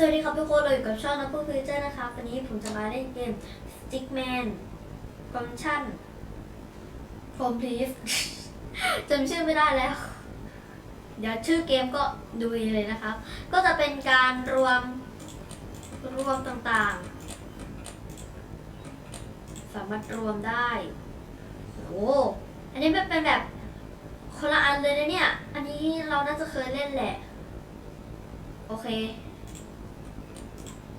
สวัสดีครับทุกคนเราอยู่กับช่องนักพูดฟิวเจอร์นะครับวันนี้ผมจะมาเล่นเกม Stickman Function From Please จำชื่อไม่ได้แล้ว เดี๋ยวชื่อเกมก็ดูเลยนะครับ ก็จะเป็นการรวมรวมต่างๆ สามารถรวมได้โอ้อันนี้มันเป็นแบบคนละอันเลยนะเนี่ย อันนี้เราน่าจะเคยเล่นแหละ โอเค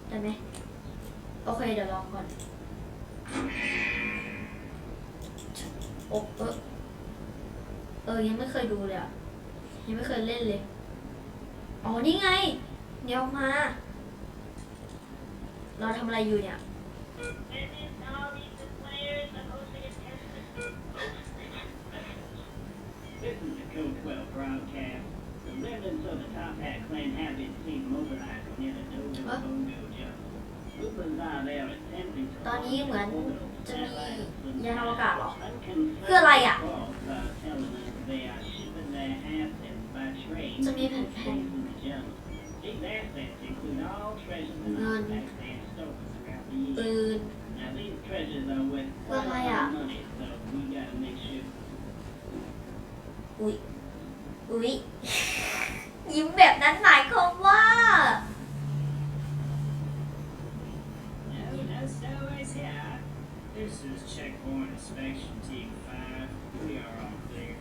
ได้ไหมโอเคเดี๋ยวลองก่อนโอะเออเออยังไม่เคยดูเลยอะยังไม่เคยเล่นเลย อ๋อนี่ไง เดี๋ยวมา เราทำอะไรอยู่เนี่ย ตอนนี้เหมือน orbital จะมี satellites ยานอวกาศเหรอ Unconfirmed คืออะไรอะ reports are telling us they are shipping their assets by train จะมี to แผ่น places in the jungle. These assets include all treasures and เงิน artifacts they have stolen throughout the ปื years. น Now these treasures are worth quite a What lot am I of money, so we gotta make sure อุ๊ยอุ๊ยยิ้มแบบนั้นหมายความ Checkpoint Inspection Team 5. We are all clear.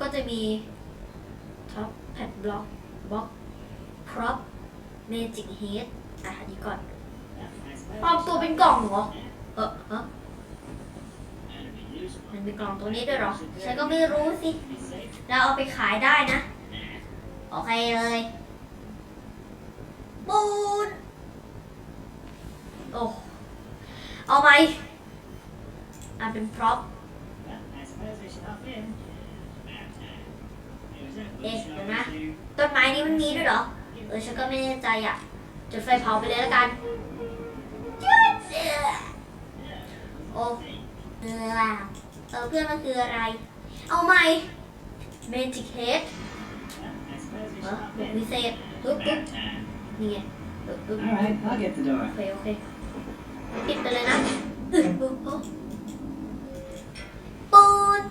ก็จะมีท็อปแพดบล็อกบล็อกพร็อพเมจิกเฮดอะอันนี้ก่อนปลอมตัวเป็นกล่องเหรอ เออฮะมันมีกล่องตัวนี้ด้วยเหรอ ฉันก็ไม่รู้สิ เราเอาไปขายได้นะ โอเคเลย ปูน โอ้เอาไหมอะเป็นพร็อพ I suppose we should hop in. Eh, Luna. ต้นไม้นี้มันมีด้วยเหรอ เออ ฉันก็ไม่แน่ใจอะ จุดไฟเผาไปเลยแล้วกันจุดเสือโอ้เออเออเพื่อนมันคืออะไร เอาไหมเมจิกเฮด I suppose we เอ should อ hop บุก in. วิเศษปึ๊บปึ๊บ About time. นี่ไงปึ๊บปึ๊บ All right, I'll get the โอ door. เคโอเค ปิดไปเลยนะอึ๊บปึ๊บโอ้ปูน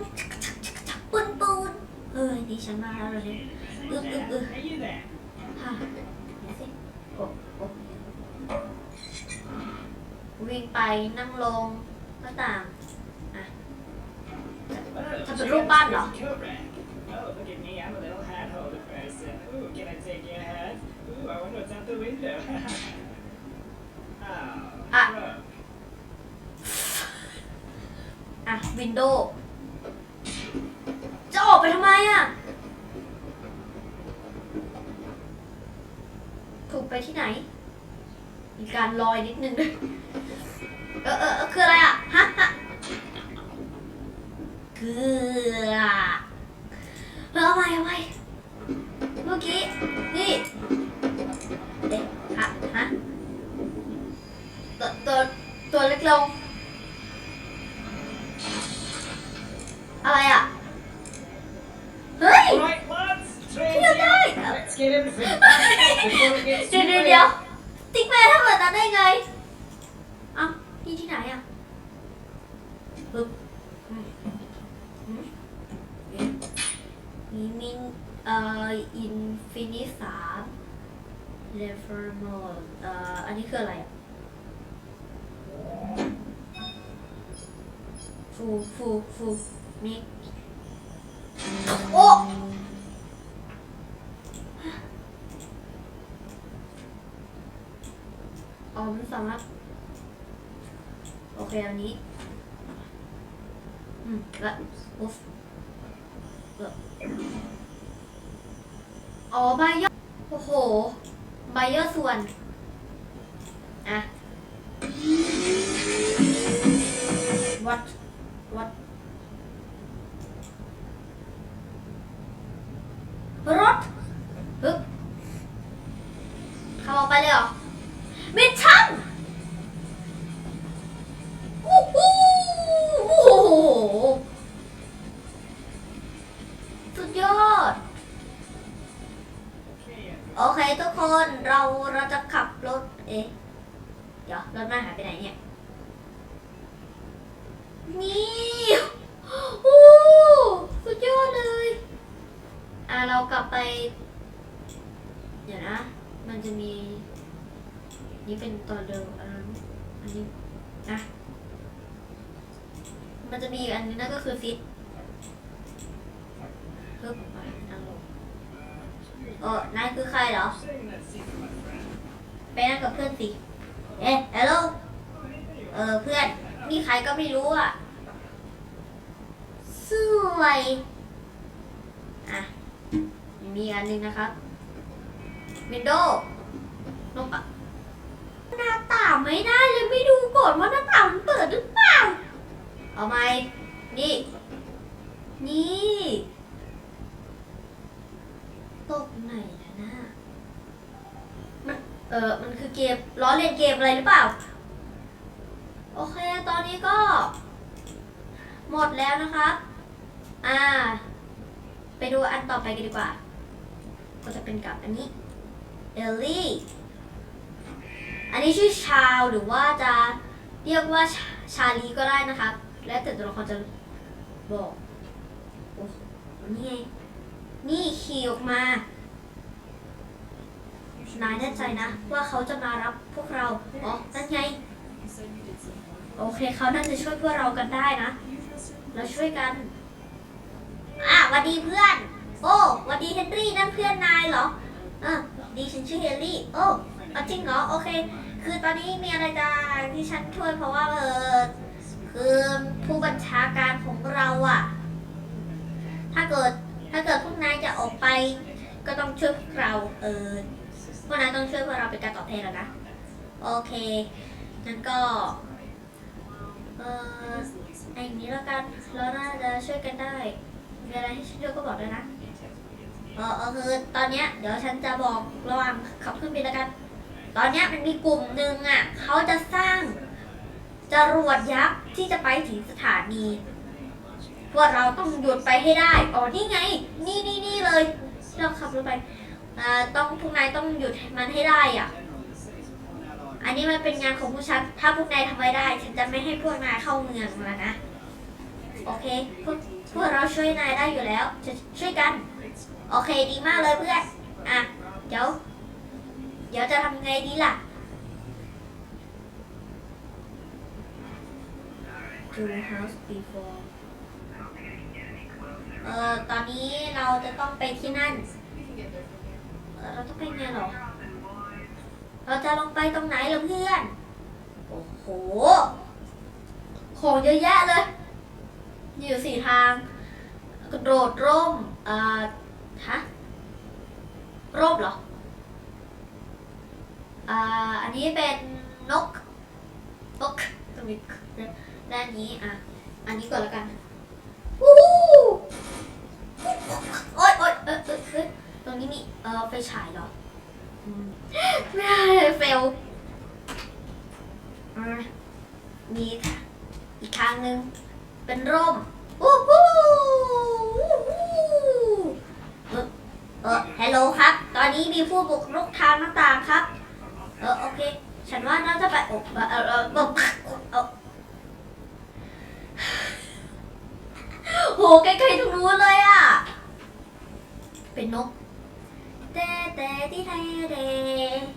ปูนปูนเฮ้ยดีฉันมาแล้วเลย Who's Ugh, ugh, that? ugh. Are you there? ฮะเดี๋ยวสิโอ้โอ้วิ่งไปนั่งลงหน้าต่าง Oh, Thật check sự lúc out ban this à? coat rack. Oh, look at me. I'm a little hat holder person. Ooh, can I take your hat? Ooh, I wonder what's out the window. oh, Ah. bro. อะ วินโดว์จะออกไปทำไมอะถูกไปที่ไหน มีการลอยนิดนึงด้วยเออเออเออคืออะไรอะฮะฮะคือเออเอาไปเอาไป อ่ออินฟินิสามเรฟเฟอร์โมเอ่ออันนี้คืออะไรอะฟูฟูฟูมิกโอ้อ๋อมันสามารถโอเคอันนี้ อืมและอุ๊ฟเอ๋อไบเยอร์โอ้โหไบเยอร์ส่วน อะ โอเคทุกคนเราเราจะขับรถ เอ๊ะเดี๋ยวรถมันหายไปไหนเนี่ย นี่โอ้สุดยอดเลย อะเรากลับไป เดี๋ยวนะ มันจะมี นี่เป็นตอนเดิมอันนั้นอันนี้นะมันจะมีอันนึงนั่นก็คือฟิตเพิ่มไปนั่งลง เออนายคือใครเหรอ ไปนั่งกับเพื่อนสิ เอ๊ะฮัลโหลเออเพื่อนมีใครก็ไม่รู้อะ สวย อะ มีอันหนึงนะครับวินโดว์ลงปะหน้าต่างไม่ได้เลยไม่ดูก่อนว่าหน้าต่างมันเปิดหรือเปล่า เอาไหมนี่ นี่ ตกไหนนะนะมันเออมันคือเกมล้อเล่นเกมอะไรหรือเปล่า โอเค ตอนนี้ก็ หมดแล้วนะครับ อ่า ไปดูอันต่อไปกันดีกว่า ก็จะเป็นกับอันนี้ เอลลี่ อันนี้ชื่อชาวหรือว่าจะเรียกว่าชาชาลีก็ได้นะครับ แล้วแต่ตัวละครจะบอก โอ้นี่ไง นี่ขี่ออกมานายแน่ใจนะ ว่าเขาจะมารับพวกเรา อ๋อ นั่นไง โอเคเขาน่าจะช่วยพวกเรากันได้นะ เราช่วยกัน อะวันดีเพื่อน โอ้วันดีเฮนรี่นั่นเพื่อนนายเหรออะดีฉันชื่อเฮนรี่ โอ้จริงเหรอ โอเค คือตอนนี้มีอะไรจะที่ฉันช่วยเพราะว่าเออคือผู้บัญชาการของเราอะถ้าเกิด ถ้าเกิดพวกนายจะออกไป ก็ต้องช่วยพวกเรา เออพวกนายต้องช่วยพวกเราเป็นการตอบแทนแล้วนะ โอเค งั้นก็ เออไอ้นี้แล้วกันเราน่าจะช่วยกันได้ มีอะไรให้ช่วยก็บอกด้วยนะเออเออคือตอนเนี้ยเดี๋ยวฉันจะบอกระหว่างขับเครื่องบินแล้วกัน ตอนเนี้ยมันมีกลุ่มหนึ่งอะเขาจะสร้างจรวดยักษ์ที่จะไปถึงสถานี พวกเราต้องหยุดไปให้ได้อ๋อนี่ไง นี่นี่นี่เลยที่เราขับรถไปอ่าต้องพวกนายต้องหยุดมันให้ได้อะ อันนี้มันเป็นงานของพวกฉันถ้าพวกนายทำไม่ได้ ฉันจะไม่ให้พวกนายเข้าเมืองแล้วนะ โอเค พวกพวกเราช่วยนายได้อยู่แล้วจะช่วยกัน โอเคดีมากเลยเพื่อน อะ เดี๋ยว เดี๋ยวจะทำไงดีล่ะ To house before เอ่อตอนนี้เราจะต้องไปที่นั่นเอ่อเราต้องไปไงหรอ เราจะลงไปตรงไหนล่ะเพื่อน โอ้โห ของเยอะแยะเลย มีอยู่สี่ทาง กระโดดร่ม เอ่อ ฮะ ร่มเหรอ อ่า อันนี้เป็นนก นกตรงนี้ด้านนี้ อะ อันนี้ก่อนแล้วกันวู้โอ๊ยโอ๊ยเออเออเออ ตรงนี้มีเออไฟฉายเหรออืมไม่ได้เฟลอะมีอีกทางหนึ่งเป็นร่มวู้ฮู้วู้ฮู้เออเออฮัลโหลครับ ตอนนี้มีผู้บุกรุกทางหน้าต่างครับ เออโอเค ฉันว่าน่าจะไปโอ้เออเออเออเออเออโหใกล้ๆตรงนู้นเลยอะ เป็นนก แต่แต่ที่ไทยเด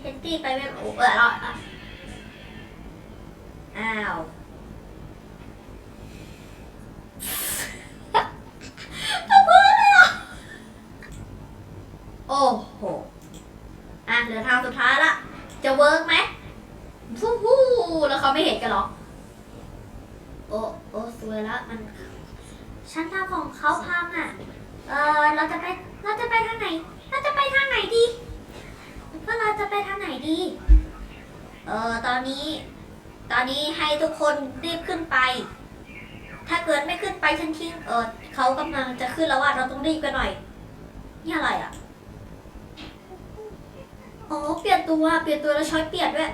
เฮนตี้ไปไม่โอ้เออเราอะอ้าวทำไมเลยอะโอ้โห อะเหลือทางสุดท้ายละ จะเวิร์กไหมฟู้ฮู้แล้วเขาไม่เห็นกันหรอ โอ้โอ้สวยละมันฉันทำของเขาพังอะ เออเราจะไป เราจะไปทางไหน เราจะไปทางไหนดีว่าเราจะไปทางไหนดี เออตอนนี้ ตอนนี้ให้ทุกคนรีบขึ้นไป ถ้าเกิดไม่ขึ้นไปฉันทิ้งเออเขากำลังจะขึ้นแล้วว่าเราต้องรีบกันหน่อย นี่อะไรอะอ๋อเปลี่ยนตัวเปลี่ยนตัวแล้วช้อยเปลี่ยนด้วย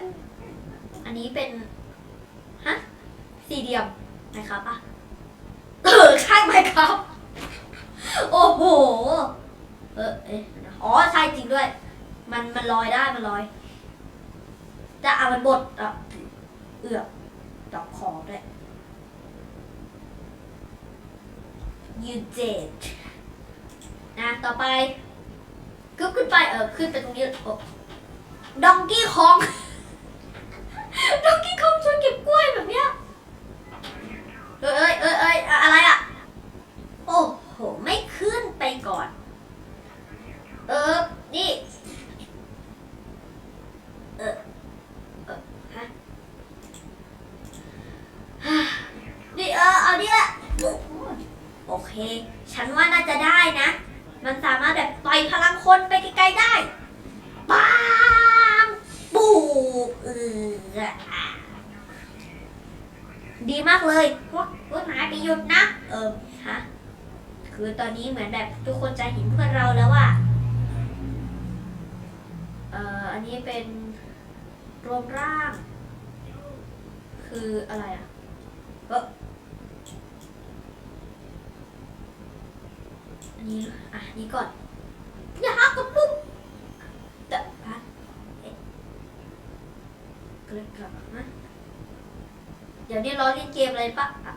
อันนี้เป็นฮะสี่เหลี่ยมไหมครับปะเออใช่ไหมครับ โอ้โห เออเอ๊ะ อ๋อใช่จริงด้วย มันมันลอยได้มันลอย จะเอามันบดอะเอือบดอกขอด้วย you did นะต่อไปกึบขึ้นไปเออขึ้นไปตรงนี้โอ้ดองกี้คองดองกี้คองชวนเก็บกล้วยแบบเนี้ยเอ้ยเอ้ยเอ้ยอะไรอะ โอ้โห ไม่ขึ้นไปก่อน เออ นี่ เออเออฮะนี่เออ เอาดิละโอเค ฉันว่าน่าจะได้นะ มันสามารถแบบปล่อยพลังคนไปไกลๆได้ปังปูเออดีมากเลยพวกพวกนายไปหยุดนะ เออฮะคือตอนนี้เหมือนแบบทุกคนจะเห็นเพื่อนเรา นนี้เป็นรวมร่าง คืออะไรอะเอออันนี้อะนี่ก่อน อย่าหักกระปุกเดอะฮะเอ๊ะเกิดกลับนะเดี๋ยวนี้รอเล่นเกมอะไรปะอะ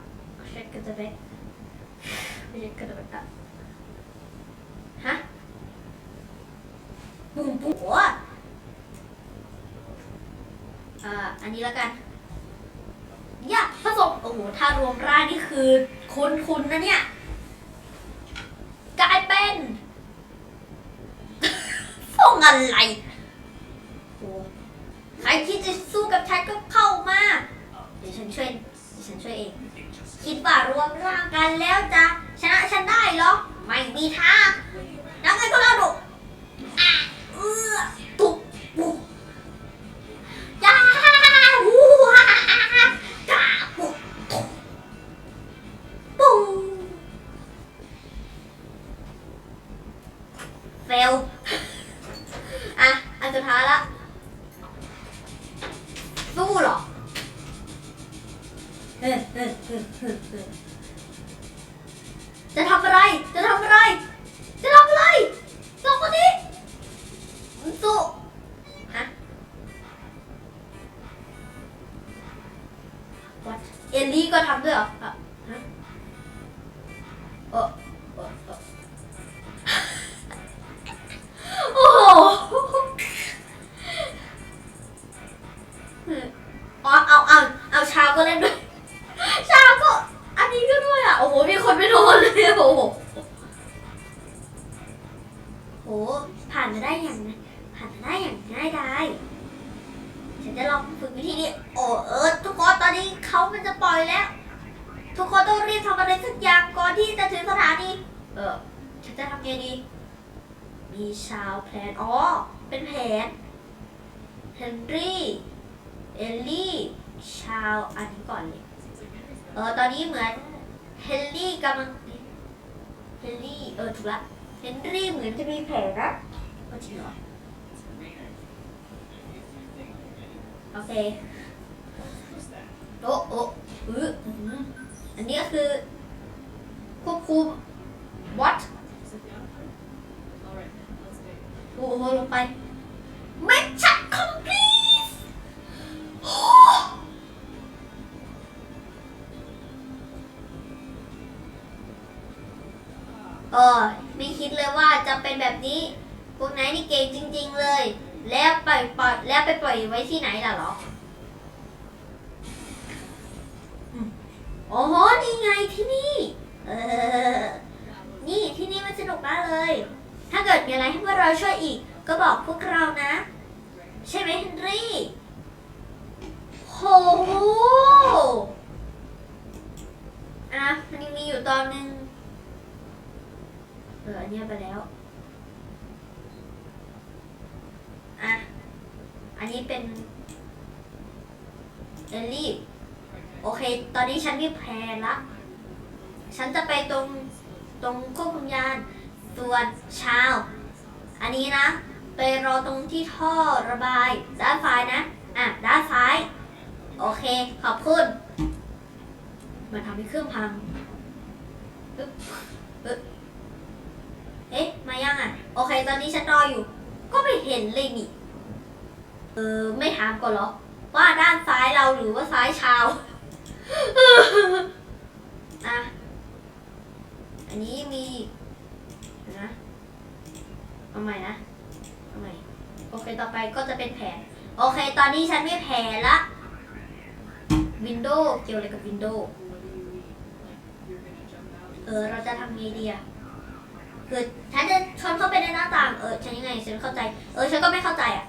เช็คกันจะไปไม่ใช่กระโดดอะฮะปุ่มปุ่มหัว อ่าอันนี้แล้วกันยะผสมโอ้โหถ้ารวมร่างนี่คือคุณคุณนะเนี่ย กลายเป็นฟงอะไร ลลี่ก็ทำด้วยเหรออะฮะเอเออเออโอ้โหอ๋อเอาเอาเอาชาวก็เล่นด้วย ชาวก็ อันนี้ก็ด้วยอะ โอ้โห มีคนไม่โดนเลยโอ้โหโอ้โหผ่านมาได้อย่างไงผ่านมาได้อย่างง่ายดาย จะลองฝึกวิธีนี้ โอ้เออทุกคนตอนนี้เขามันจะปล่อยแล้ว ทุกคนต้องรีบทำอะไรสักอย่างก่อนที่จะถึงสถานี เออฉันจะทำไงดี มีชาวแพลน อ๋อ เป็นแผน เฮนรี่ เอลลี่ ชาวอันนี้ก่อนเลย เออ ตอนนี้เหมือนเฮนรี่กำลัง เฮนรี่ เออ ถูกละ เฮนรี่เหมือนจะมีแผลนะจริงเหรอ เคโอ้โอ้อืออื้อหืออันนี้ก็คือ ควบคุม what โอ้โหลงไป mission complete โอ้เออไม่คิดเลยว่าจะเป็นแบบนี้ พวกนายนี่เก่งจริง ๆ เลย แล้วไปปล่อยแล้วไปปล่อยไว้ที่ไหนล่ะหรออืมโอ้โหนี่ไงที่นี่เออนี่ที่นี่มันสนุกมากเลย ถ้าเกิดมีอะไรให้พวกเราช่วยอีก ก็บอกพวกเรานะ ใช่ไหมเฮนรี่โหอะมันยังมีอยู่ตอนหนึงเอออันเนี้ยไปแล้ว อะ อันนี้เป็นเอลลี่โอเค ตอนนี้ฉันมีแพลนละ ฉันจะไปตรงตรงควบคุมยานส่วนชาว อันนี้นะ ไปรอตรงที่ท่อระบายด้านซ้ายนะ อะ ด้านซ้าย โอเค ขอบคุณ มันทำให้เครื่องพังอึ๊บอึ๊บเอ๊ะ มายังอะ โอเค ตอนนี้ฉันรออยู่ ก็ไม่เห็นเลยนี่ เออ ไม่ถามก่อนเหรอ ว่าด้านซ้ายเราหรือว่าซ้ายชาวอะอันนี้มีนะเอาใหม่นะเอาใหม่โอเคต่อไปก็จะเป็นแผน โอเค ตอนนี้ฉันไม่แผนละวินโดว์เกี่ยวอะไรกับวินโดว์เออ เราจะทำไงดีอะ คือฉันจะชนเข้าไปในหน้าต่างเออฉันยังไงฉันเข้าใจ เออฉันก็ไม่เข้าใจอะ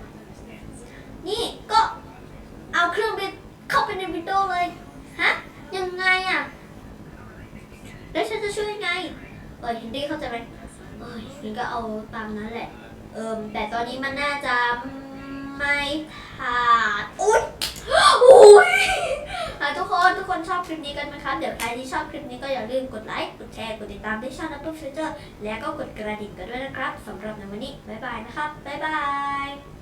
นี่ก็เอาเครื่องบินเข้าไปในวินโดว์เลยฮะยังไงอะแล้วฉันจะช่วยยังไงเออเฮนดี้เข้าใจไหมเออฉันก็เอาตามนั้นแหละเออแต่ตอนนี้มันน่าจะไม่ผ่านอุ้ยอุ้ย ค่ะทุกคนทุกคนชอบคลิปนี้กันไหมครับเดี๋ยวใครที่ชอบคลิปนี้ก็อย่าลืมกดไลค์กดแชร์กดติดตามที่ช่องนักตู้ฟิวเจอร์และก็กดกระดิ่งกันด้วยนะครับสำหรับในวันนี้บ๊ายบายนะครับบ๊ายบาย